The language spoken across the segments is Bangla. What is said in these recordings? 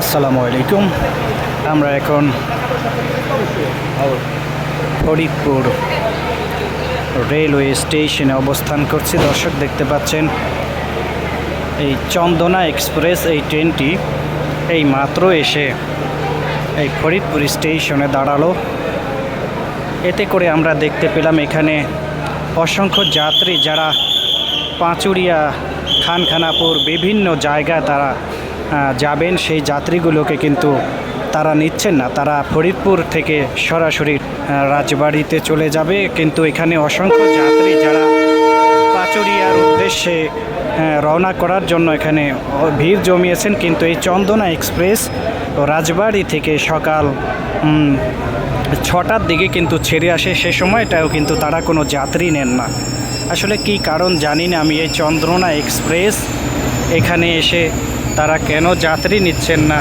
আসসালামু আলাইকুম। আমরা এখন ফরিদপুর রেলওয়ে স্টেশনে অবস্থান করছি। দর্শক দেখতে পাচ্ছেন, এই চন্দনা এক্সপ্রেস, এই ট্রেনটি এই মাত্র এসে এই ফরিদপুর স্টেশনে দাঁড়াল। এতে করে আমরা দেখতে পেলাম এখানে অসংখ্য যাত্রী যারা পাঁচুরিয়া, খানখানাপুর বিভিন্ন জায়গায় তারা যাবেন, সেই যাত্রীগুলোকে কিন্তু তারা নিচ্ছেন না। তারা ফরিদপুর থেকে সরাসরি রাজবাড়িতে চলে যাবে। কিন্তু এখানে অসংখ্য যাত্রী যারা পাচুরিয়ার উদ্দেশ্যে রওনা করার জন্য এখানে ভিড় জমিয়েছেন। কিন্তু এই চন্দনা এক্সপ্রেস রাজবাড়ি থেকে সকাল ছটার দিকে কিন্তু ছেড়ে আসে। সে সময়টাও কিন্তু তারা কোনো যাত্রী নেন না। আসলে কি কারণ জানি না। আমি এই চন্দ্রনা এক্সপ্রেস এখানে এসে তারা কেন যাত্রী নিচ্ছেন না?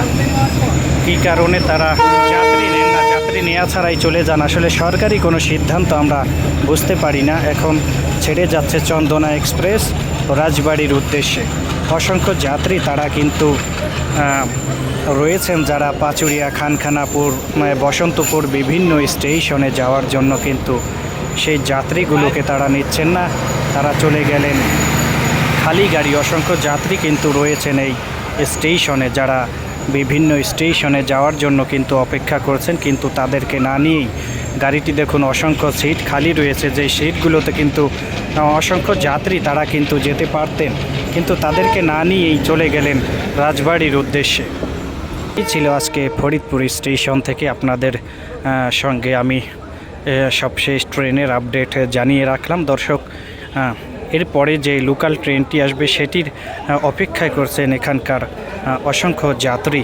কী কারণে তারা যাত্রী নেন না? যাত্রী নেওয়া ছাড়াই চলে যান। আসলে সরকারি কোনো সিদ্ধান্ত আমরা বুঝতে পারি না। এখন ছেড়ে যাচ্ছে চন্দনা এক্সপ্রেস রাজবাড়ির উদ্দেশ্যে। অসংখ্য যাত্রী তারা কিন্তু রয়েছেন যারা পাচুরিয়া, খানখানাপুর মানে বসন্তপুর বিভিন্ন স্টেশনে যাওয়ার জন্য কিন্তু সেই যাত্রীগুলোকে তারা নিচ্ছেন না। তারা চলে গেলেন। খালি গাড়ি। অসংখ্য যাত্রী কিন্তু রয়েছেন এই স্টেশনে, যারা বিভিন্ন স্টেশনে যাওয়ার জন্য কিন্তু অপেক্ষা করছেন, কিন্তু তাদেরকে না নিয়েই। গাড়িটি দেখুন, অসংখ্য সিট খালি রয়েছে, যে সিটগুলোতে কিন্তু অসংখ্য যাত্রী তারা কিন্তু যেতে পারতেন, কিন্তু তাদেরকে না নিয়েই চলে গেলেন রাজবাড়ির উদ্দেশ্যে। এই ছিল আজকে ফরিদপুর স্টেশন থেকে আপনাদের সঙ্গে আমি সবশেষ ট্রেনের আপডেট জানিয়ে রাখলাম। দর্শক এরপরে যে লোকাল ট্রেনটি আসবে সেটির অপেক্ষায় করছেন এখানকার অসংখ্য যাত্রী।